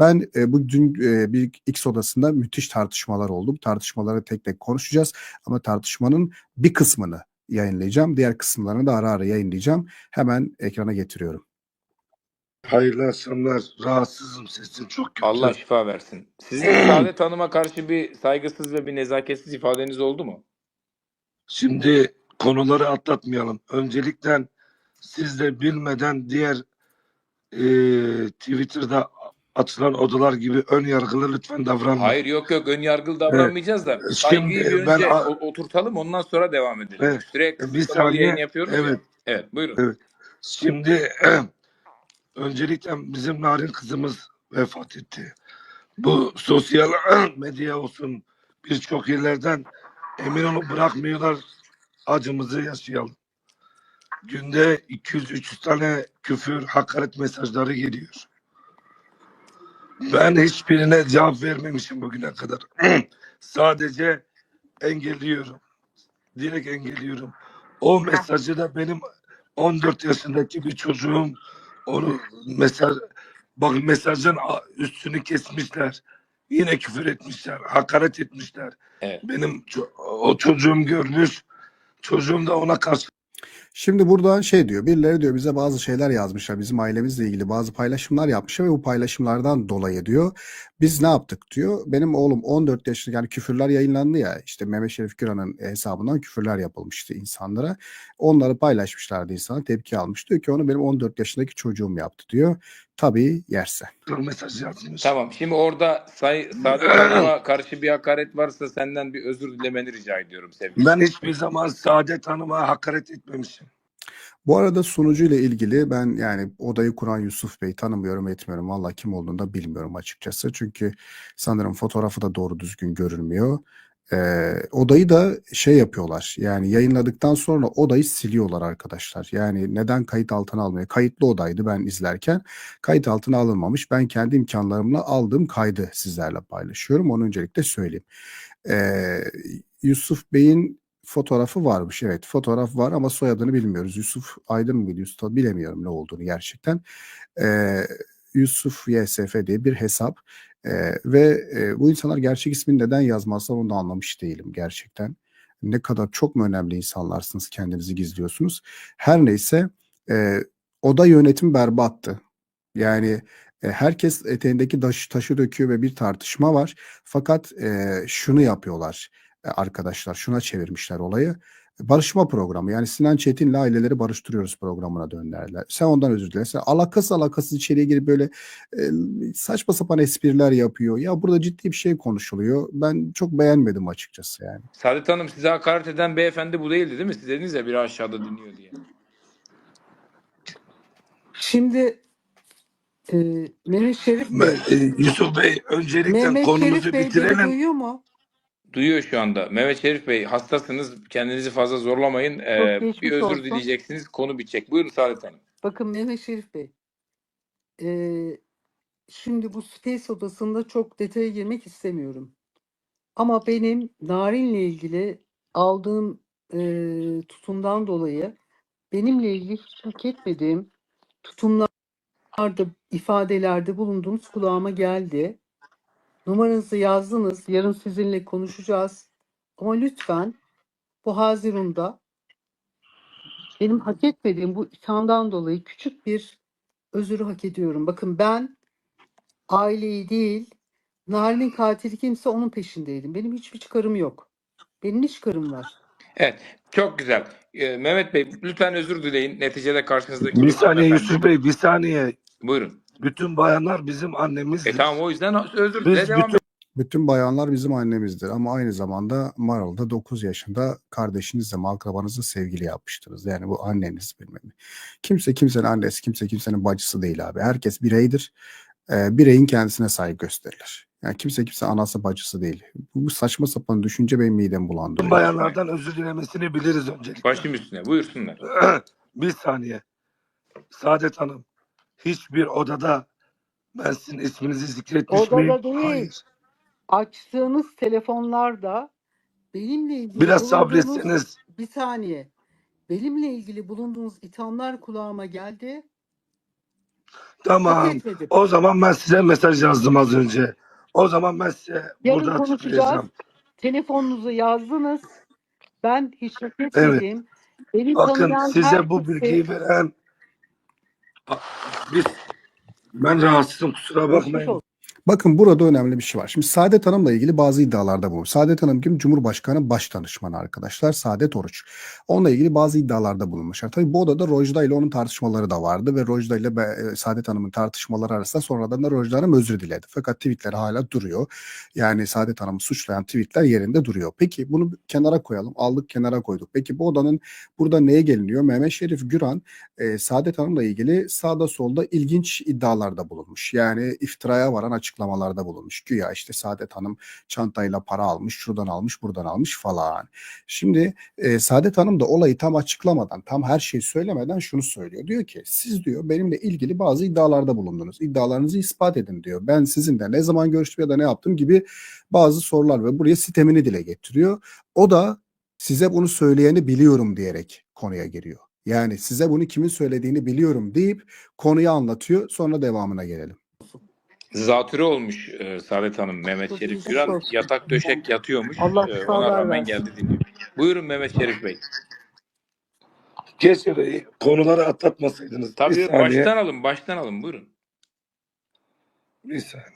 Ben e, bu dün e, bir X odasında müthiş tartışmalar oldu. Bu tartışmaları tek tek konuşacağız ama tartışmanın bir kısmını yayınlayacağım. Diğer kısımlarını da ara ara yayınlayacağım. Hemen ekrana getiriyorum. Hayırlı akşamlar. Rahatsızım sesim çok kötü. Allah şifa versin. Sizin Saadet Hanım'a karşı bir saygısız ve bir nezaketsiz ifadeniz oldu mu? Şimdi konuları atlatmayalım. Öncelikle siz de bilmeden diğer e, Twitter'da atılan odalar gibi ön yargılı lütfen davranmayın. Hayır yok yok ön yargılı davranmayacağız da Şimdi saygıyı bir ben- önce oturtalım ondan sonra devam edelim. Evet. Sürekli Bir saniye. yayın yapıyoruz ya. Evet. Evet buyurun. Evet. Şimdi öncelikle bizim narin kızımız vefat etti. Bu sosyal medya olsun birçok yerlerden emin olun bırakmıyorlar acımızı yaşayalım. Günde 200-300 tane küfür, hakaret mesajları geliyor. Ben hiçbirine cevap vermemişim bugüne kadar. Sadece engelliyorum. Direkt engelliyorum. O mesajı da benim 14 yaşındaki bir çocuğum onu mesaj bak mesajın üstünü kesmişler. Yine küfür etmişler, hakaret etmişler. Evet. Benim ço- o çocuğum görmüş. Çocuğum da ona karşı Şimdi buradan şey diyor, birileri diyor bize bazı şeyler yazmışlar, bizim ailemizle ilgili bazı paylaşımlar yapmışlar ve bu paylaşımlardan dolayı diyor. Biz ne yaptık diyor. Benim oğlum 14 yaşında yani küfürler yayınlandı ya işte Mehmet Şerif Güran'ın hesabından küfürler yapılmıştı insanlara. Onları paylaşmışlardı insana tepki almış. Diyor ki onu benim 14 yaşındaki çocuğum yaptı diyor. Tabii yersen. mesaj yazmış. Tamam şimdi orada say, Saadet Hanım'a karşı bir hakaret varsa senden bir özür dilemeni rica ediyorum sevgili. Ben hiçbir zaman Saadet Hanım'a hakaret etmemişim. Bu arada sunucuyla ilgili ben yani odayı kuran Yusuf Bey tanımıyorum etmiyorum. Valla kim olduğunu da bilmiyorum açıkçası. Çünkü sanırım fotoğrafı da doğru düzgün görünmüyor. Ee, odayı da şey yapıyorlar yani yayınladıktan sonra odayı siliyorlar arkadaşlar. Yani neden kayıt altına almıyor? Kayıtlı odaydı ben izlerken. Kayıt altına alınmamış. Ben kendi imkanlarımla aldığım kaydı sizlerle paylaşıyorum. Onu öncelikle söyleyeyim. Ee, Yusuf Bey'in fotoğrafı varmış. Evet fotoğraf var ama soyadını bilmiyoruz. Yusuf Aydın mıydı? Yusuf bilemiyorum ne olduğunu gerçekten. Ee, Yusuf YSF diye bir hesap. Ee, ve e, bu insanlar gerçek ismini neden yazmazsa onu da anlamış değilim gerçekten. Ne kadar çok mu önemli insanlarsınız kendinizi gizliyorsunuz. Her neyse e, oda yönetim berbattı. Yani e, herkes eteğindeki taşı, taşı döküyor ve bir tartışma var. Fakat e, şunu yapıyorlar e, arkadaşlar şuna çevirmişler olayı. Barışma programı yani Sinan Çetin'le aileleri barıştırıyoruz programına döndürdüler. Sen ondan özür dilersin. Alakasız alakasız içeriye girip böyle e, saçma sapan espriler yapıyor. Ya burada ciddi bir şey konuşuluyor. Ben çok beğenmedim açıkçası yani. Saadet Hanım size hakaret eden beyefendi bu değildi değil mi? Siz dediniz ya biri aşağıda dinliyor diye. Şimdi e, Mehmet Şerif Bey, e, Yusuf Bey öncelikle Mehmet konumuzu Şerif Bey beni bitirelim. duyuyor mu? Duyuyor şu anda. Mehmet Şerif Bey hastasınız. Kendinizi fazla zorlamayın. Ee, geçmiş bir özür olsun. dileyeceksiniz. Konu bitecek. Buyurun Saadet Hanım. Bakın Mehmet Şerif Bey, e, şimdi bu space odasında çok detaya girmek istemiyorum. Ama benim Narin'le ilgili aldığım e, tutumdan dolayı benimle ilgili hiç hak etmediğim tutumlarda, ifadelerde bulunduğunuz kulağıma geldi. Numaranızı yazdınız. Yarın sizinle konuşacağız. Ama lütfen bu Haziran'da benim hak etmediğim bu ithamdan dolayı küçük bir özürü hak ediyorum. Bakın ben aileyi değil, Narin'in katili kimse onun peşindeydim. Benim hiçbir çıkarım yok. Benim ne çıkarım var? Evet. Çok güzel. Ee, Mehmet Bey lütfen özür dileyin. Neticede karşınızdaki Bir saniye. Yusuf Bey bir saniye. Buyurun. Bütün bayanlar bizim annemizdir. E tamam o yüzden özür Biz dile devam bütün- Bütün bayanlar bizim annemizdir ama aynı zamanda Maral'da 9 yaşında kardeşinizle akrabanızla sevgili yapmıştınız. Yani bu anneniz bilmem ne. Kimse kimsenin annesi, kimse kimsenin bacısı değil abi. Herkes bireydir. Ee, bireyin kendisine saygı gösterilir. Yani kimse kimse anası bacısı değil. Bu, saçma sapan düşünce benim midemi bulandırıyor. bayanlardan özür dilemesini biliriz öncelikle. Başım üstüne. Buyursunlar. bir saniye. Saadet Hanım hiçbir odada ben sizin isminizi zikretmiş Odada miyim? değil. Hayır. Açtığınız telefonlarda benimle ilgili Biraz bulunduğunuz sabretseniz bir saniye. Benimle ilgili bulunduğunuz ithamlar kulağıma geldi. Tamam. Etmedim. O zaman ben size mesaj yazdım az önce. O zaman ben size Yarın burada konuşacağız. açıklayacağım. Telefonunuzu yazdınız. Ben hiç hak etmedim. Beni Bakın tanıyan size bu herkese- bilgiyi veren biz ben rahatsızım kusura bakmayın. Bakın burada önemli bir şey var. Şimdi Saadet Hanım'la ilgili bazı iddialarda bulunmuş. Saadet Hanım kim? Cumhurbaşkanı baş danışmanı arkadaşlar. Saadet Oruç. Onunla ilgili bazı iddialarda bulunmuşlar. Tabii bu odada Rojda ile onun tartışmaları da vardı ve Rojda ile e, Saadet Hanım'ın tartışmaları arasında sonradan da Rojda Hanım özür diledi. Fakat tweetleri hala duruyor. Yani Saadet Hanım'ı suçlayan tweetler yerinde duruyor. Peki bunu kenara koyalım. Aldık kenara koyduk. Peki bu odanın burada neye geliniyor? Mehmet Şerif Güran e, Saadet Hanım'la ilgili sağda solda ilginç iddialarda bulunmuş. Yani iftiraya varan açıklamalarda bulunmuş. Güya işte Saadet Hanım çantayla para almış, şuradan almış, buradan almış falan. Şimdi e, Saadet Hanım da olayı tam açıklamadan, tam her şeyi söylemeden şunu söylüyor. Diyor ki siz diyor benimle ilgili bazı iddialarda bulundunuz. İddialarınızı ispat edin diyor. Ben sizinle ne zaman görüştüm ya da ne yaptım gibi bazı sorular ve buraya sitemini dile getiriyor. O da size bunu söyleyeni biliyorum diyerek konuya giriyor. Yani size bunu kimin söylediğini biliyorum deyip konuyu anlatıyor. Sonra devamına gelelim. Zatürre olmuş e, Saadet Hanım Mehmet Şerif Güran. Yatak döşek yatıyormuş. Allah E, ona rağmen versin. geldi dinliyor. Buyurun Mehmet Şerif Bey. Keşke konuları atlatmasaydınız. Tabii bir saniye. baştan alın, baştan alın. Buyurun. Bir saniye.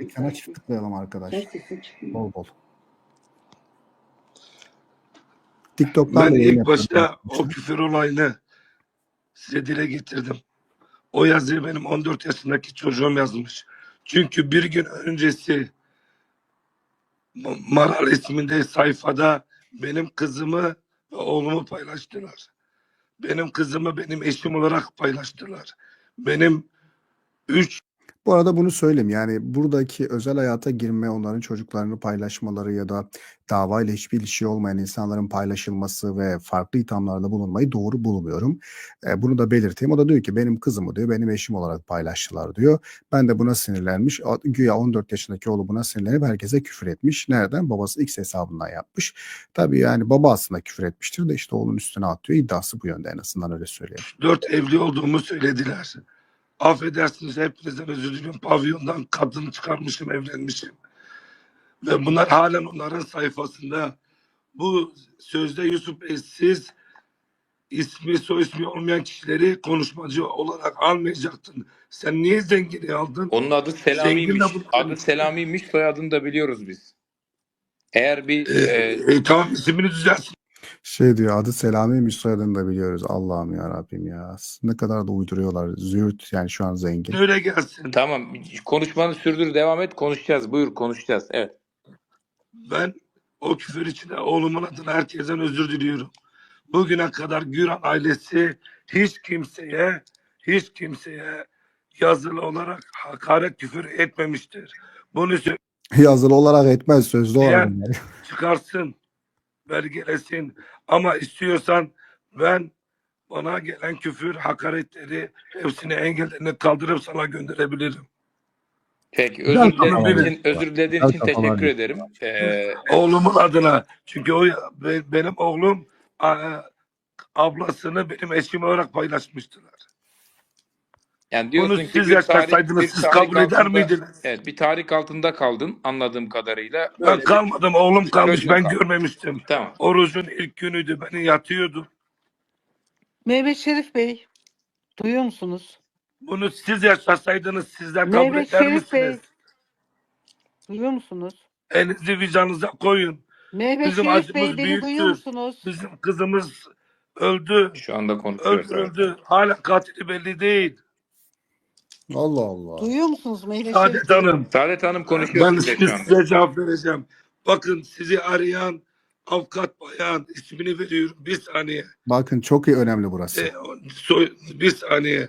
Ekrana çift tıklayalım arkadaşlar. Bol bol. TikTok'tan Ben ilk başta yapıyorum o küfür olayını size dile getirdim. O yazıyı benim 14 yaşındaki çocuğum yazmış. Çünkü bir gün öncesi Maral isminde sayfada benim kızımı ve oğlumu paylaştılar. Benim kızımı benim eşim olarak paylaştılar. Benim üç Bu arada bunu söyleyeyim yani buradaki özel hayata girme, onların çocuklarını paylaşmaları ya da davayla hiçbir ilişki olmayan insanların paylaşılması ve farklı ithamlarda bulunmayı doğru bulmuyorum. E, bunu da belirteyim. O da diyor ki benim kızımı diyor benim eşim olarak paylaştılar diyor. Ben de buna sinirlenmiş. Güya 14 yaşındaki oğlu buna sinirlenip herkese küfür etmiş. Nereden? Babası X hesabından yapmış. Tabii yani baba aslında küfür etmiştir de işte oğlun üstüne atıyor. İddiası bu yönde en azından öyle söyleyeyim. dört evli olduğumu söylediler. Affedersiniz hepinizden özür diliyorum. Pavyondan kadın çıkarmışım, evlenmişim. Ve bunlar halen onların sayfasında. Bu sözde Yusuf Bey siz ismi soy ismi olmayan kişileri konuşmacı olarak almayacaktın. Sen niye zengini aldın? Onun adı Selami'ymiş. Zengin Adı Selami'ymiş, soyadını da biliyoruz biz. Eğer bir Ee, e, e, tamam ismini düzelsin. Şey diyor adı Selami'ymiş soyadını da biliyoruz. Allah'ım ya Rabbim ya. Ne kadar da uyduruyorlar. Züğürt yani şu an zengin. Öyle gelsin. tamam konuşmanı sürdür devam et konuşacağız. Buyur konuşacağız. Evet. Ben o küfür içinde oğlumun adına herkesten özür diliyorum. Bugüne kadar Güran ailesi hiç kimseye hiç kimseye yazılı olarak hakaret küfür etmemiştir. Bunu sö- Yazılı olarak etmez sözlü olarak. Eğer- çıkarsın, belgelesin. Ama istiyorsan ben bana gelen küfür, hakaretleri hepsini engellerini kaldırıp sana gönderebilirim. Peki özür dilediğin için, özür dilediğin için teşekkür ederim. Ee, Oğlumun adına. Çünkü o be- benim oğlum ablasını benim eşim olarak paylaşmıştılar. Yani diyorsun Bunu ki siz bir bir siz kabul eder altında- miydiniz? Evet bir tarih altında kaldın anladığım kadarıyla. Ben Böyle bir- kalmadım oğlum kalmış ben kaldı. görmemiştim. Tamam. Orucun ilk günüydü ben yatıyordum. Mehmet Şerif Bey, duyuyor musunuz? Bunu siz yaşasaydınız sizler kabul Mehmet eder Şerif Bey, misiniz? duyuyor musunuz? Elinizi vicdanınıza koyun. Mehmet Bizim Şerif Bey acımız beni büyüktür. duyuyor musunuz? Bizim kızımız öldü. Şu anda konuşuyoruz. Öldürüldü. Hala katili belli değil. Allah Allah. Duyuyor musunuz Mehmet Şerif Saadet? Hanım. Saadet Hanım konuşuyor Ben size şimdi şu anda. size cevap vereceğim. Bakın sizi arayan avukat bayan ismini veriyorum. Bir saniye. Bakın çok iyi önemli burası. E, soy- bir saniye.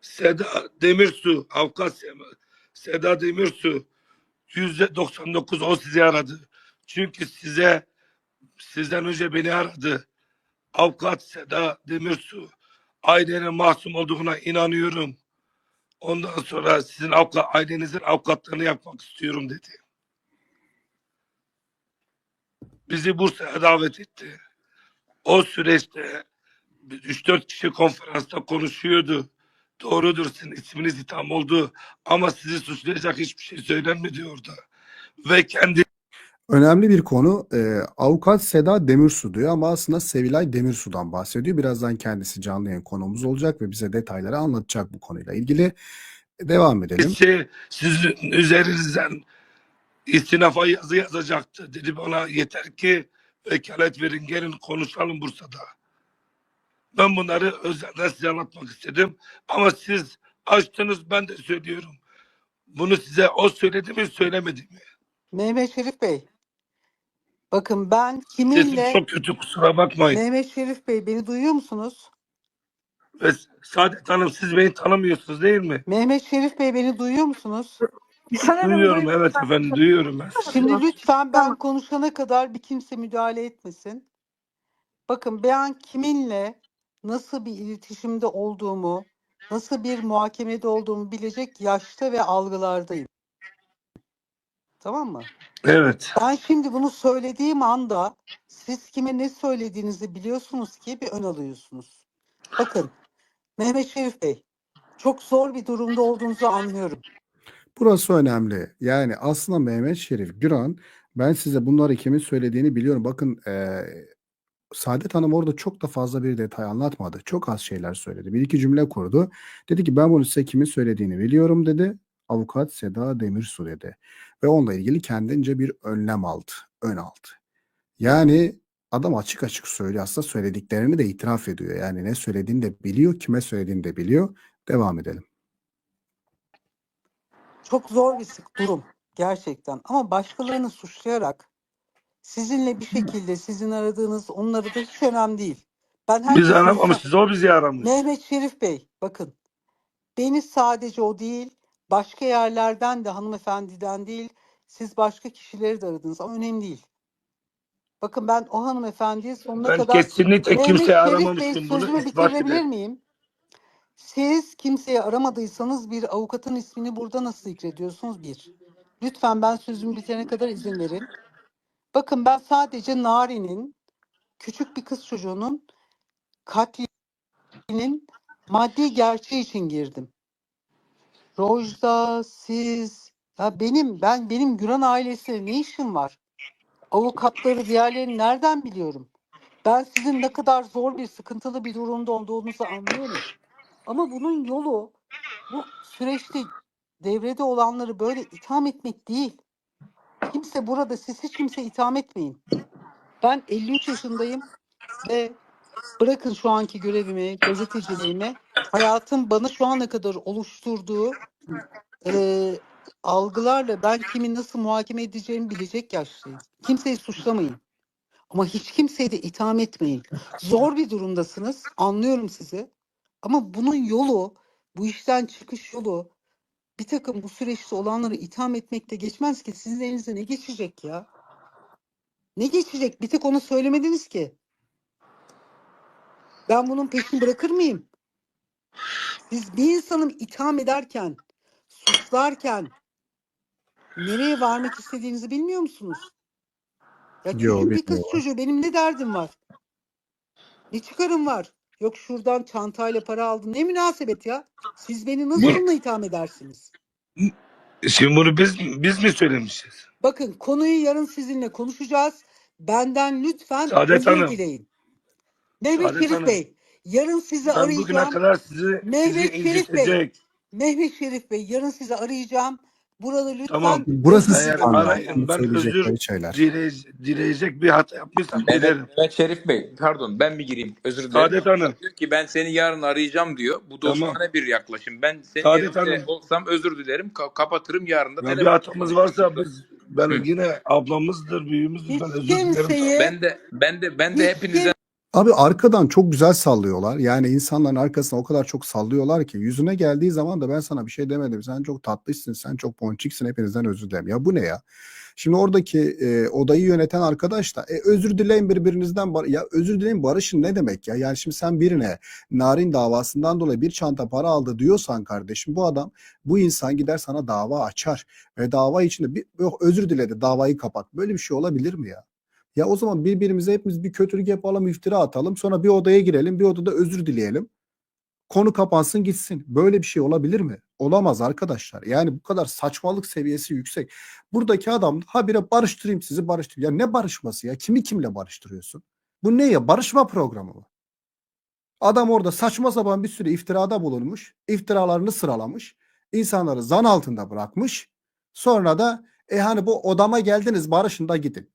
Seda Demirsu, avukat Se- Seda Demirsu yüzde 99 o sizi aradı. Çünkü size sizden önce beni aradı. Avukat Seda Demirsu ailenin masum olduğuna inanıyorum. Ondan sonra sizin avukat, ailenizin avukatlığını yapmak istiyorum dedi. Bizi Bursa'ya davet etti. O süreçte 3-4 kişi konferansta konuşuyordu. Doğrudur sizin isminiz itham oldu ama sizi suçlayacak hiçbir şey söylenmedi orada. Ve kendi Önemli bir konu e, avukat Seda Demirsu diyor ama aslında Sevilay Demirsu'dan bahsediyor. Birazdan kendisi canlı yayın konuğumuz olacak ve bize detayları anlatacak bu konuyla ilgili. Devam edelim. Birisi sizin üzerinizden istinafa yazı yazacaktı. Dedi bana yeter ki vekalet verin gelin konuşalım Bursa'da. Ben bunları özelden size anlatmak istedim. Ama siz açtınız ben de söylüyorum. Bunu size o söyledi mi söylemedi mi? Mehmet Şerif Bey. Bakın ben Sesim kiminle çok kötü kusura bakmayın. Mehmet Şerif Bey beni duyuyor musunuz? Ve Saadet Hanım siz beni tanımıyorsunuz değil mi? Mehmet Şerif Bey beni duyuyor musunuz? Sanırım Duyuyorum duydum. evet efendim duyuyorum ben. sizi. Şimdi lütfen ben Tamam. konuşana kadar bir kimse müdahale etmesin. Bakın ben kiminle nasıl bir iletişimde olduğumu, nasıl bir muhakemede olduğumu bilecek yaşta ve algılardayım. Tamam mı? Evet. Ben şimdi bunu söylediğim anda siz kime ne söylediğinizi biliyorsunuz ki bir ön alıyorsunuz. Bakın Mehmet Şerif Bey çok zor bir durumda olduğunuzu anlıyorum. Burası önemli. Yani aslında Mehmet Şerif Güran ben size bunları kimin söylediğini biliyorum. Bakın e, Saadet Hanım orada çok da fazla bir detay anlatmadı. Çok az şeyler söyledi. Bir iki cümle kurdu. Dedi ki ben bunu size kimin söylediğini biliyorum dedi. Avukat Seda Demirsu dedi. Ve onunla ilgili kendince bir önlem aldı. Ön aldı. Yani adam açık açık söylüyor. Aslında söylediklerini de itiraf ediyor. Yani ne söylediğini de biliyor, kime söylediğini de biliyor. Devam edelim. Çok zor bir sık durum gerçekten ama başkalarını suçlayarak sizinle bir şekilde sizin aradığınız onun aradığı hiç önemli değil. Ben Biz herkesin aramamışız o bizi aramış. Mehmet Şerif Bey bakın beni sadece o değil başka yerlerden de hanımefendiden değil siz başka kişileri de aradınız ama önemli değil. Bakın ben o hanımefendiye sonuna Ben kadar kesinlikle Mehmet kimseye aramamıştım bunu sözümü bitirebilir miyim? Siz kimseyi aramadıysanız bir avukatın ismini burada nasıl zikrediyorsunuz? Bir. Lütfen ben sözümü bitene kadar izin verin. Bakın ben sadece Nari'nin küçük bir kız çocuğunun katlinin maddi gerçeği için girdim. Rojda, siz, ya benim ben benim Güran ailesiyle ne işim var? Avukatları diğerlerini nereden biliyorum? Ben sizin ne kadar zor bir sıkıntılı bir durumda olduğunuzu anlıyorum. Ama bunun yolu bu süreçte devrede olanları böyle itham etmek değil. Kimse burada siz hiç kimse itham etmeyin. Ben 53 yaşındayım ve bırakın şu anki görevimi, gazeteciliğimi, hayatım bana şu ana kadar oluşturduğu eee, algılarla ben kimi nasıl muhakeme edeceğimi bilecek yaşlıyım. Kimseyi suçlamayın. Ama hiç kimseyi de itham etmeyin. Zor bir durumdasınız. Anlıyorum sizi. Ama bunun yolu, bu işten çıkış yolu bir takım bu süreçte olanları itham etmekte geçmez ki. Sizin elinize ne geçecek ya? Ne geçecek? Bir tek onu söylemediniz ki. Ben bunun peşini bırakır mıyım? Siz bir insanı itham ederken, suçlarken nereye varmak istediğinizi bilmiyor musunuz? Ya Yo, bir kız bilmiyorum. çocuğu benim ne derdim var? Ne çıkarım var? Yok şuradan çantayla para aldın. Ne münasebet ya? Siz beni nasıl Bu- bununla itham edersiniz? Şimdi bunu biz biz mi söylemişiz? Bakın konuyu yarın sizinle konuşacağız. Benden lütfen Saadet özür Hanım. dileyin. Mehmet Saadet Şerif Hanım. Bey, yarın sizi Ben bugüne arayacağım. kadar sizi, Mehmet sizi Şerif Bey. incitecek. Mehmet Şerif Bey, yarın sizi arayacağım. Burada lütfen Tamam. Burası Eğer sizin arayın, ben söyleyecekleri özür şeyler. dileye- dileyecek bir hata yapmışsam Mehmet, dilerim. Mehmet Şerif Bey pardon ben bir gireyim özür dilerim. Saadet Hanım. Diyor ki ben seni yarın arayacağım diyor. Bu Tamam. dostane bir yaklaşım. Ben senin Saadet yerinde Hanım. olsam özür dilerim. Ka- kapatırım yarın da Ya bir telefon. hatamız varsa biz ben Hı. yine ablamızdır, büyüğümüzdür. Hiç Ben özür dilerim. kimseyi Ben de ben de ben de Hiç hepinizden Abi arkadan çok güzel sallıyorlar. Yani insanların arkasına o kadar çok sallıyorlar ki yüzüne geldiği zaman da ben sana bir şey demedim. Sen çok tatlısın, sen çok ponçiksin. Hepinizden özür dilerim. Ya bu ne ya? Şimdi oradaki e, odayı yöneten arkadaş da e, özür dileyin birbirinizden. bar- ya özür dileyin barışın ne demek ya? Yani şimdi sen birine narin davasından dolayı bir çanta para aldı diyorsan kardeşim bu adam bu insan gider sana dava açar ve dava içinde bir yok, özür diledi davayı kapat. Böyle bir şey olabilir mi ya? Ya o zaman birbirimize hepimiz bir kötülük yapalım, iftira atalım. Sonra bir odaya girelim, bir odada özür dileyelim. Konu kapansın gitsin. Böyle bir şey olabilir mi? Olamaz arkadaşlar. Yani bu kadar saçmalık seviyesi yüksek. Buradaki adam habire barıştırayım sizi barıştırayım. Ya ne barışması ya? Kimi kimle barıştırıyorsun? Bu ne ya? Barışma programı mı? Adam orada saçma sapan bir sürü iftirada bulunmuş. iftiralarını sıralamış. insanları zan altında bırakmış. Sonra da e hani bu odama geldiniz barışın da gidin.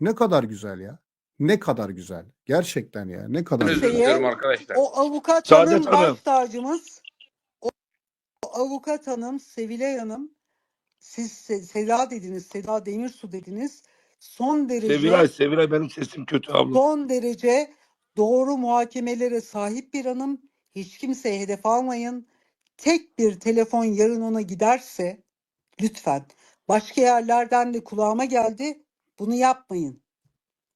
Ne kadar güzel ya. Ne kadar güzel. Gerçekten ya. Ne kadar Özür güzel. Diliyorum arkadaşlar. O avukat Saadet hanım Hanım. baş tacımız. O, o avukat hanım Sevilay Hanım. Siz Se- Seda dediniz, Seda Demirsu dediniz. Son derece Sevilay, Sevilay benim sesim kötü abla. son derece doğru muhakemelere sahip bir hanım. Hiç kimseye hedef almayın. Tek bir telefon yarın ona giderse lütfen başka yerlerden de kulağıma geldi. Bunu yapmayın.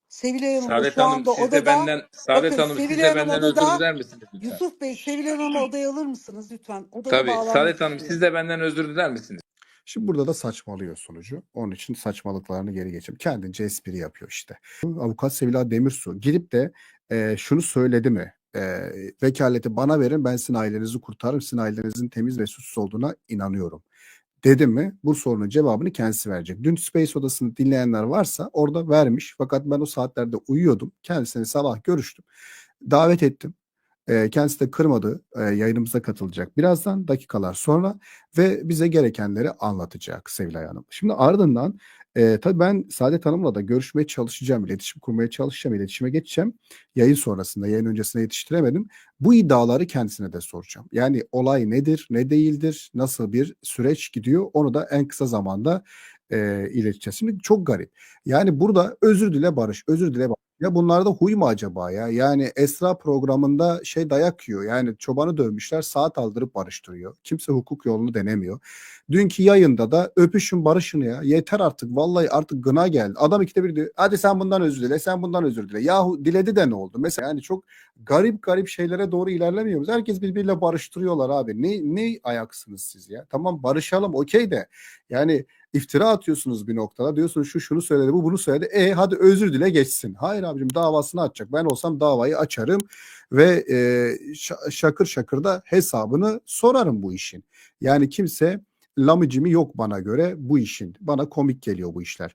Sevilay Hanım Saadet şu Hanım anda siz de odada. benden Saadet Bakın, Hanım siz Sevilay de Hanım benden odada. özür diler misiniz lütfen? Yusuf Bey, Sevilay Hanım'ı odaya alır mısınız lütfen? Odaya Tabii bağlanmak Saadet Hanım istiyorum. siz de benden özür diler misiniz? Şimdi burada da saçmalıyor sonucu. Onun için saçmalıklarını geri geçip kendince espri yapıyor işte. Avukat Sevilay Demirsu gidip de e, şunu söyledi mi? E, vekaleti bana verin ben sizin ailenizi kurtarırım. Sizin ailenizin temiz ve suçsuz olduğuna inanıyorum. Dedi mi bu sorunun cevabını kendisi verecek. Dün Space Odası'nı dinleyenler varsa orada vermiş. Fakat ben o saatlerde uyuyordum. Kendisini sabah görüştüm. Davet ettim. E, kendisi de kırmadı. E, yayınımıza katılacak birazdan dakikalar sonra ve bize gerekenleri anlatacak Sevilay Hanım. Şimdi ardından e, tabii ben Saadet Hanım'la da görüşmeye çalışacağım, iletişim kurmaya çalışacağım, iletişime geçeceğim. Yayın sonrasında, yayın öncesinde yetiştiremedim. Bu iddiaları kendisine de soracağım. Yani olay nedir, ne değildir, nasıl bir süreç gidiyor onu da en kısa zamanda e, ileteceğiz. Şimdi çok garip. Yani burada özür dile barış, özür dile barış. Ya bunlarda huy mu acaba ya? Yani Esra programında şey dayak yiyor. Yani çobanı dövmüşler saat aldırıp barıştırıyor. Kimse hukuk yolunu denemiyor. Dünkü yayında da öpüşün barışın ya. Yeter artık vallahi artık gına geldi. Adam ikide bir diyor hadi sen bundan özür dile sen bundan özür dile. Yahu diledi de ne oldu? Mesela yani çok garip garip şeylere doğru ilerlemiyor muyuz? Herkes birbiriyle barıştırıyorlar abi. Ne, ne ayaksınız siz ya? Tamam barışalım okey de yani iftira atıyorsunuz bir noktada. Diyorsunuz şu şunu söyledi bu bunu söyledi. E hadi özür dile geçsin. Hayır abicim davasını açacak. Ben olsam davayı açarım ve e, şa- şakır şakır da hesabını sorarım bu işin. Yani kimse lamıcımı yok bana göre bu işin. Bana komik geliyor bu işler.